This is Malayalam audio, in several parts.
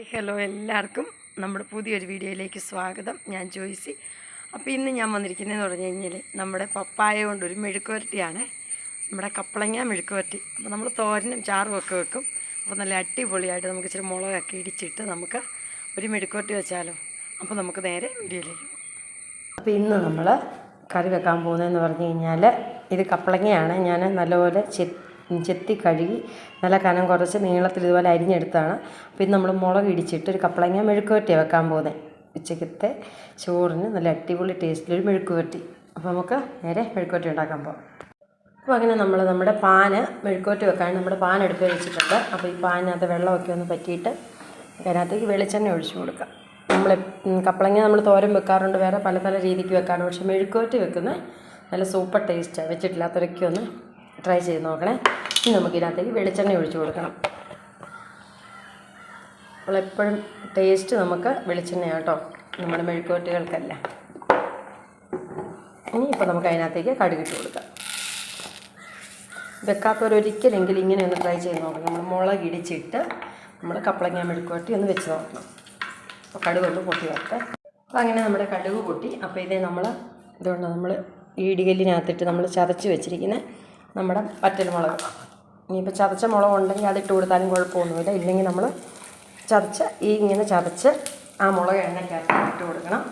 ഹായ് ഹലോ എല്ലാവർക്കും നമ്മുടെ പുതിയൊരു വീഡിയോയിലേക്ക് സ്വാഗതം. ഞാൻ ജോയിസി. അപ്പോൾ ഇന്ന് ഞാൻ വന്നിരിക്കുന്നതെന്ന് പറഞ്ഞു കഴിഞ്ഞാൽ നമ്മുടെ പപ്പായ കൊണ്ടൊരു മെഴുക്കുവരട്ടിയാണ്. നമ്മുടെ കപ്പളങ്ങ മെഴുക്കുവരട്ടി. അപ്പോൾ നമ്മൾ തോരനും ചാറും ഒക്കെ വെക്കും. അപ്പോൾ നല്ല അടിപൊളിയായിട്ട് നമുക്ക് ഇച്ചിരി മുളകൊക്കെ ഇടിച്ചിട്ട് നമുക്ക് ഒരു മെഴുക്കുവരട്ടി വെച്ചാലോ. അപ്പോൾ നമുക്ക് നേരെ വീഡിയോയിലേക്ക് അപ്പോൾ ഇന്ന് നമ്മൾ കറി വെക്കാൻ പോകുന്നതെന്ന് പറഞ്ഞു കഴിഞ്ഞാൽ ഇത് കപ്പളങ്ങയാണ്. ഞാൻ നല്ലപോലെ ചെത്തി കഴുകി നല്ല കനം കുറച്ച് നീളത്തിൽ ഇതുപോലെ അരിഞ്ഞെടുത്താണ്. അപ്പോൾ ഇത് നമ്മൾ മുളക് ഇടിച്ചിട്ട് ഒരു കപ്പളങ്ങ മെഴുക്കുവരട്ടി വെക്കാൻ പോകുന്നത് ഉച്ചക്കത്തെ ചോറിന് നല്ല അടിപൊളി ടേസ്റ്റിലൊരു മെഴുക്കുവരട്ടി. അപ്പോൾ നമുക്ക് നേരെ മെഴുക്കുവരട്ടി ഉണ്ടാക്കാൻ പോകാം അപ്പോൾ അങ്ങനെ നമ്മൾ നമ്മുടെ പാന് മെഴുക്കുവരട്ടി വെക്കാൻ നമ്മുടെ പാൻ എടുത്ത് വെച്ചിട്ടുണ്ട്. അപ്പോൾ ഈ പാനിനകത്ത് വെള്ളമൊക്കെ ഒന്ന് പറ്റിയിട്ട് അതിനകത്തേക്ക് വെളിച്ചെണ്ണ ഒഴിച്ചു കൊടുക്കാം. നമ്മൾ കപ്പളങ്ങ നമ്മൾ തോരൻ വെക്കാറുണ്ട്. വേറെ പല പല രീതിക്ക് വെക്കാറുണ്ട്. പക്ഷേ മെഴുക്കുവരട്ടി വെക്കുന്നത് നല്ല സൂപ്പർ ടേസ്റ്റാണ് വെച്ചിട്ടില്ലാത്തവരൊക്കെ ഒന്ന് ട്രൈ ചെയ്ത് നോക്കണേ. ഇനി നമുക്ക് ഇതിനകത്തേക്ക് വെളിച്ചെണ്ണ ഒഴിച്ചു കൊടുക്കണം. എപ്പോഴും ടേസ്റ്റ് നമുക്ക് വെളിച്ചെണ്ണയാണ് കേട്ടോ. നമ്മുടെ മെഴുക്കുവരട്ടികൾക്കല്ല ഇനി ഇപ്പോൾ നമുക്ക് അതിനകത്തേക്ക് കടുകിട്ട് കൊടുക്കാം. വെക്കാത്തവരൊരിക്കലെങ്കിലും ഇങ്ങനെ ഒന്ന് ട്രൈ ചെയ്ത് നോക്കണം. നമ്മൾ മുളക് ഇടിച്ചിട്ട് നമ്മൾ കപ്പളങ്ങ മെഴുക്കോട്ടി ഒന്ന് വെച്ച് നോക്കണം. അപ്പോൾ കടുക് ഒന്ന് പൊട്ടി വരട്ടെ. അപ്പോൾ അങ്ങനെ നമ്മുടെ കടുക് പൊട്ടി. അപ്പോൾ ഇതേ നമ്മൾ ഇതുകൊണ്ട് നമ്മൾ ഇടികല്ലിനകത്തിട്ട് നമ്മൾ ചതച്ച് വെച്ചിരിക്കുന്ന നമ്മുടെ വറ്റൽമുളക്. ഇനിയിപ്പോൾ ചതച്ച മുളക് ഉണ്ടെങ്കിൽ അതിട്ട് കൊടുത്താലും കുഴപ്പമൊന്നുമില്ല. ഇല്ലെങ്കിൽ നമ്മൾ ചതച്ച് ഈ ഇങ്ങനെ ചതച്ച് ആ മുളക് എണ്ണയ്ക്കകത്ത് ഇട്ട് കൊടുക്കണം.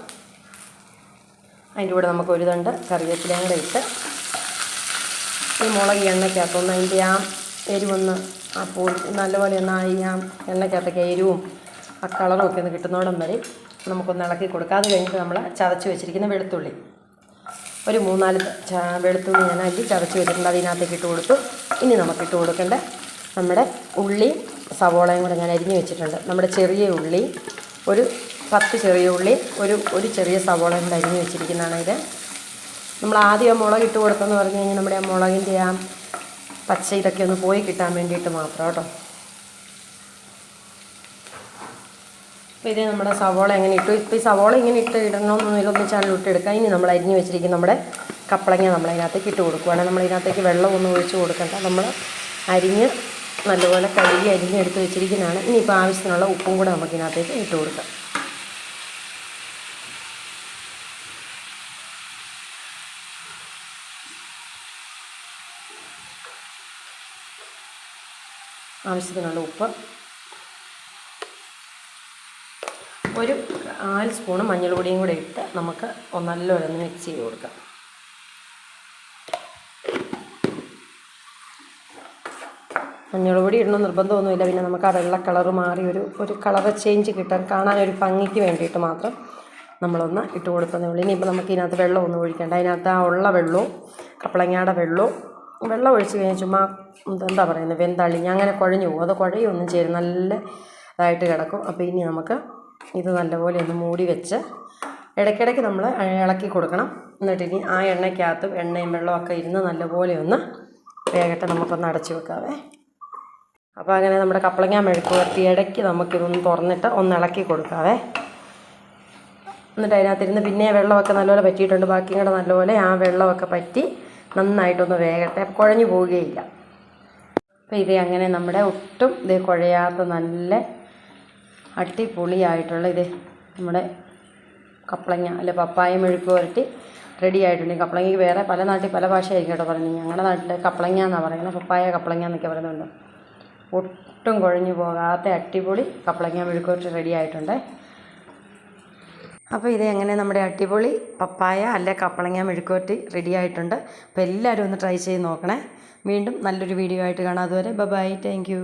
അതിന്റെ കൂടെ നമുക്ക് ഒരു തണ്ട് കറിവേപ്പിലയും കൂടെ ഇട്ട് ഈ മുളക് എണ്ണയ്ക്കകത്ത് എണ്ണയ്ക്കകത്തൊന്ന് അതിന്റെ ആ എരിവൊന്ന് ആ പൂ നല്ലപോലെ ഒന്ന് ആ ഈ ആ എണ്ണയ്ക്കകത്തൊക്കെ എരിവും ആ കളറും ഒക്കെ ഒന്ന് കിട്ടുന്നോടം വരെ നമുക്കൊന്ന് ഇളക്കി കൊടുക്കാതെ അത് കഴിഞ്ഞിട്ട് നമ്മൾ ചതച്ച് വെച്ചിരിക്കുന്ന വെളുത്തുള്ളി. ഒരു മൂന്നാൽ വെളുത്തുള്ളി ഞാൻ അല്ലി ചതച്ച് വെച്ചിട്ടുണ്ട്. അതിനകത്തേക്ക് ഇട്ട് കൊടുത്തു. ഇനി നമുക്ക് ഇട്ട് കൊടുക്കേണ്ട നമ്മുടെ ഉള്ളി സവോളയും കൂടെ ഞാൻ അരിഞ്ഞ് വെച്ചിട്ടുണ്ട്. നമ്മുടെ ചെറിയ ഉള്ളി ഒരു പത്ത് ചെറിയ ഉള്ളി ഒരു ഒരു ചെറിയ സവോളയും കൂടെ അരിഞ്ഞ് വെച്ചിരിക്കുന്നതാണ് ഇത്. നമ്മൾ ആദ്യം ആ മുളക് ഇട്ട് പറഞ്ഞു കഴിഞ്ഞാൽ നമ്മുടെ ആ മുളകിന്റെ ആ പച്ച ഇതൊക്കെ ഒന്ന് പോയി കിട്ടാൻ വേണ്ടിയിട്ട് മാത്രം കേട്ടോ. അപ്പോൾ ഇത് നമ്മുടെ സവോള എങ്ങനെ ഇട്ടു? ഇപ്പോൾ ഈ സവോള ഇങ്ങനെ ഇട്ട് ഇടണമെന്നൊന്നുമില്ല ഇട്ട് എടുക്കാം. ഇനി നമ്മൾ അരിഞ്ഞ് വെച്ചിരിക്കുന്ന നമ്മുടെ കപ്പളങ്ങ നമ്മൾ അതിനകത്തേക്ക് ഇട്ട് കൊടുക്കുകയാണ് നമ്മൾ ഇതിനകത്തേക്ക് വെള്ളം ഒന്നും ഒഴിച്ച് കൊടുക്കണ്ട. നമ്മൾ അരിഞ്ഞ് നല്ലപോലെ കഴുകി അരിഞ്ഞ് എടുത്ത് വെച്ചിരിക്കുന്നതാണ്. ഇനിയിപ്പോൾ ആവശ്യത്തിനുള്ള ഉപ്പും കൂടെ നമുക്ക് ഇതിനകത്തേക്ക് ഇട്ട് കൊടുക്കാം. ആവശ്യത്തിനുള്ള ഉപ്പ് ഒരു നാല് സ്പൂണ് മഞ്ഞൾപ്പൊടിയും കൂടെ ഇട്ട് നമുക്ക് നല്ലോണം ഒന്ന് മിക്സ് ചെയ്ത് കൊടുക്കാം. മഞ്ഞൾപ്പൊടി ഇടണം നിർബന്ധമൊന്നുമില്ല. പിന്നെ നമുക്ക് ആ വെള്ള കളറ് മാറി ഒരു ഒരു കളർ ചേഞ്ച് കിട്ടാൻ കാണാൻ ഒരു ഭംഗിക്ക് വേണ്ടിയിട്ട് മാത്രം നമ്മളൊന്ന് ഇട്ട് കൊടുക്കുന്നേ ഉള്ളൂ. ഇനിയിപ്പോൾ നമുക്ക് ഇതിനകത്ത് വെള്ളം ഒന്നും ഒഴിക്കേണ്ട. അതിനകത്ത് ആ ഉള്ള വെള്ളവും കപ്പളങ്ങയുടെ വെള്ളവും വെള്ളം ഒഴിച്ച് കഴിഞ്ഞാൽ ചുമ്മാ എന്താ പറയുന്നത് വെന്തളിഞ്ഞ് അങ്ങനെ കുഴഞ്ഞു പോകും. അത് കുഴയൊന്നും ചേരും നല്ല ഇതായിട്ട് കിടക്കും. അപ്പോൾ ഇനി നമുക്ക് ഇത് നല്ലപോലെ ഒന്ന് മൂടി വെച്ച് ഇടയ്ക്കിടയ്ക്ക് നമ്മൾ ഇളക്കി കൊടുക്കണം. എന്നിട്ട് ഇനി ആ എണ്ണയ്ക്കകത്തും എണ്ണയും വെള്ളമൊക്കെ ഇരുന്ന് നല്ലപോലെ ഒന്ന് വേഗത്തെ നമുക്കൊന്ന് അടച്ചു വെക്കാവേ. അപ്പോൾ അങ്ങനെ നമ്മുടെ കപ്പളങ്ങ മെഴുക്ക് വരത്തി ഇടയ്ക്ക് നമുക്കിതൊന്ന് തുറന്നിട്ട് ഒന്ന് ഇളക്കി കൊടുക്കാവേ. എന്നിട്ട് അതിനകത്തിരുന്ന് പിന്നെ വെള്ളമൊക്കെ നല്ലപോലെ പറ്റിയിട്ടുണ്ട്. ബാക്കിയും കൂടെ നല്ലപോലെ ആ വെള്ളമൊക്കെ പറ്റി നന്നായിട്ടൊന്ന് വേഗട്ടെ കുഴഞ്ഞു പോവുകയില്ല. അപ്പോൾ ഇത് അങ്ങനെ നമ്മുടെ ഒട്ടും ഇത് കുഴയാത്ത നല്ല അടിപൊളിയായിട്ടുള്ള ഇത്. നമ്മുടെ കപ്പളങ്ങ അല്ലെ പപ്പായ മെഴുക്ക് പുരട്ടി റെഡി ആയിട്ടുണ്ട്. കപ്പളങ്ങയ്ക്ക് വേറെ പല നാട്ടിൽ പല ഭാഷയായിരിക്കും കേട്ടോ പറയുന്നത്. ഞങ്ങളുടെ നാട്ടിൽ കപ്പളങ്ങ എന്നാണ് പറയുന്നത്? പപ്പായ കപ്പളങ്ങ എന്നൊക്കെ പറയുന്നുണ്ട്. ഒട്ടും കുഴഞ്ഞു പോകാത്ത അടിപൊളി കപ്പളങ്ങ മെഴുക്ക് പുരട്ടി റെഡി ആയിട്ടുണ്ട്. അപ്പോൾ ഇത് എങ്ങനെ നമ്മുടെ അടിപൊളി പപ്പായ അല്ലെ കപ്പളങ്ങ മെഴുക്കുവരട്ടി റെഡി ആയിട്ടുണ്ട്. അപ്പോൾ എല്ലാവരും ഒന്ന് ട്രൈ ചെയ്ത് നോക്കണേ. വീണ്ടും നല്ലൊരു വീഡിയോ ആയിട്ട് കാണാം. അതുവരെ ബൈ താങ്ക് യു